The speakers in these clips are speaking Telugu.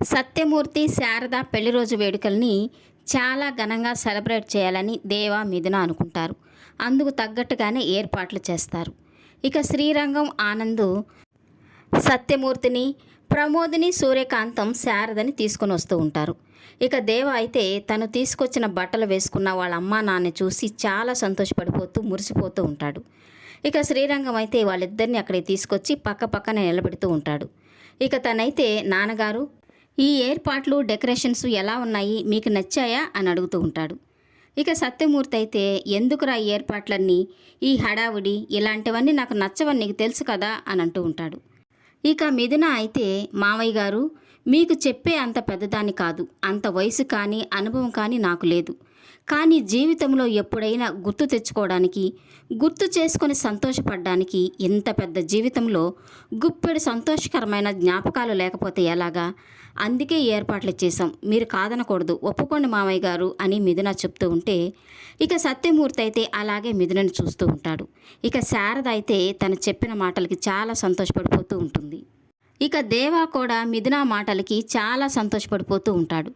సత్యమూర్తి శారద పెళ్ళి రోజు వేడుకల్ని చాలా ఘనంగా సెలబ్రేట్ చేయాలని దేవా మిథున అనుకుంటారు. అందుకు తగ్గట్టుగానే ఏర్పాట్లు చేస్తారు. ఇక శ్రీరంగం ఆనందు సత్యమూర్తిని ప్రమోదిని సూర్యకాంతం శారదని తీసుకొని వస్తూ ఉంటారు. ఇక దేవ అయితే తను తీసుకొచ్చిన బట్టలు వేసుకున్న వాళ్ళ అమ్మా నాన్న చూసి చాలా సంతోషపడిపోతూ మురిసిపోతూ ఉంటాడు. ఇక శ్రీరంగం అయితే వాళ్ళిద్దరిని అక్కడికి తీసుకొచ్చి పక్క పక్కన నిలబెడుతూ ఉంటాడు. ఇక తనైతే నాన్నగారు ఈ ఏర్పాట్లు డెకరేషన్స్ ఎలా ఉన్నాయి మీకు నచ్చాయా అని అడుగుతూ ఉంటాడు. ఇక సత్యమూర్తి అయితే ఎందుకురా ఈ ఏర్పాట్లన్నీ? ఈ హడావుడి ఇలాంటివన్నీ నాకు నచ్చవని నీకు తెలుసు కదా? అని అంటూ ఉంటాడు. ఇక మిథున అయితే మావయ్య గారు మీకు చెప్పే అంత పెద్దదాన్ని కాదు. అంత వయసు కానీ అనుభవం కానీ నాకు లేదు. కానీ జీవితంలో ఎప్పుడైనా గుర్తు తెచ్చుకోవడానికి గుర్తు చేసుకొని సంతోషపడడానికి ఇంత పెద్ద జీవితంలో గుప్పెడు సంతోషకరమైన జ్ఞాపకాలు లేకపోతే ఎలాగా? అందుకే ఏర్పాట్లు చేశాం. మీరు కాదనకూడదు. ఒప్పుకోండి మామయ్య గారు అని మిథున చెప్తూ ఉంటే ఇక సత్యమూర్తి అయితే అలాగే మిథునని చూస్తూ ఉంటాడు. ఇక శారద అయితే తను చెప్పిన మాటలకి చాలా సంతోషపడిపోతూ ఉంటుంది. ఇక దేవా కూడా మిథున మాటలకి చాలా సంతోషపడిపోతూ ఉంటాడు.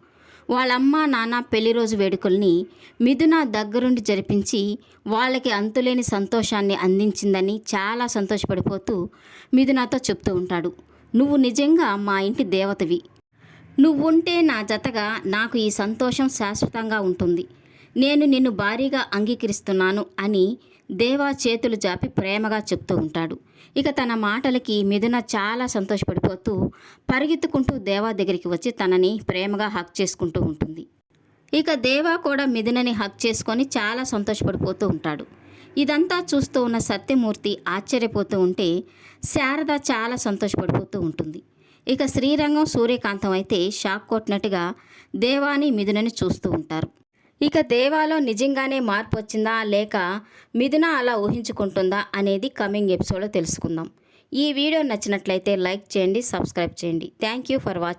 వాళ్ళమ్మ నాన్న పెళ్ళి రోజు వేడుకల్ని మిథున దగ్గరుండి జరిపించి వాళ్ళకి అంతులేని సంతోషాన్ని అందించిందని చాలా సంతోషపడిపోతూ మిథునతో చెప్తూ ఉంటాడు. నువ్వు నిజంగా మా ఇంటి దేవతవి. నువ్వుంటే నా జతగా నాకు ఈ సంతోషం శాశ్వతంగా ఉంటుంది. నేను నిన్ను భారీగా అంగీకరిస్తున్నాను అని దేవా చేతులు జాపి ప్రేమగా చెప్తూ ఉంటాడు. ఇక తన మాటలకి మిథున చాలా సంతోషపడిపోతూ పరిగెత్తుకుంటూ దేవా దగ్గరికి వచ్చి తనని ప్రేమగా హక్ చేసుకుంటూ ఉంటుంది. ఇక దేవా కూడా మిథునని హక్ చేసుకొని చాలా సంతోషపడిపోతూ ఉంటాడు. ఇదంతా చూస్తూ ఉన్న సత్యమూర్తి ఆశ్చర్యపోతూ ఉంటే శారద చాలా సంతోషపడిపోతూ ఉంటుంది. ఇక శ్రీరంగం సూర్యకాంతం అయితే షాక్ కొట్టినట్టుగా దేవాని మిథునని చూస్తూ ఉంటారు. ఇక దేవాలో నిజంగానే మార్పు వచ్చిందా లేక మిథున అలా ఊహించుకుంటుందా అనేది కమింగ్ ఎపిసోడ్లో తెలుసుకుందాం. ఈ వీడియో నచ్చినట్లయితే లైక్ చేయండి సబ్స్క్రైబ్ చేయండి. Thank you for watching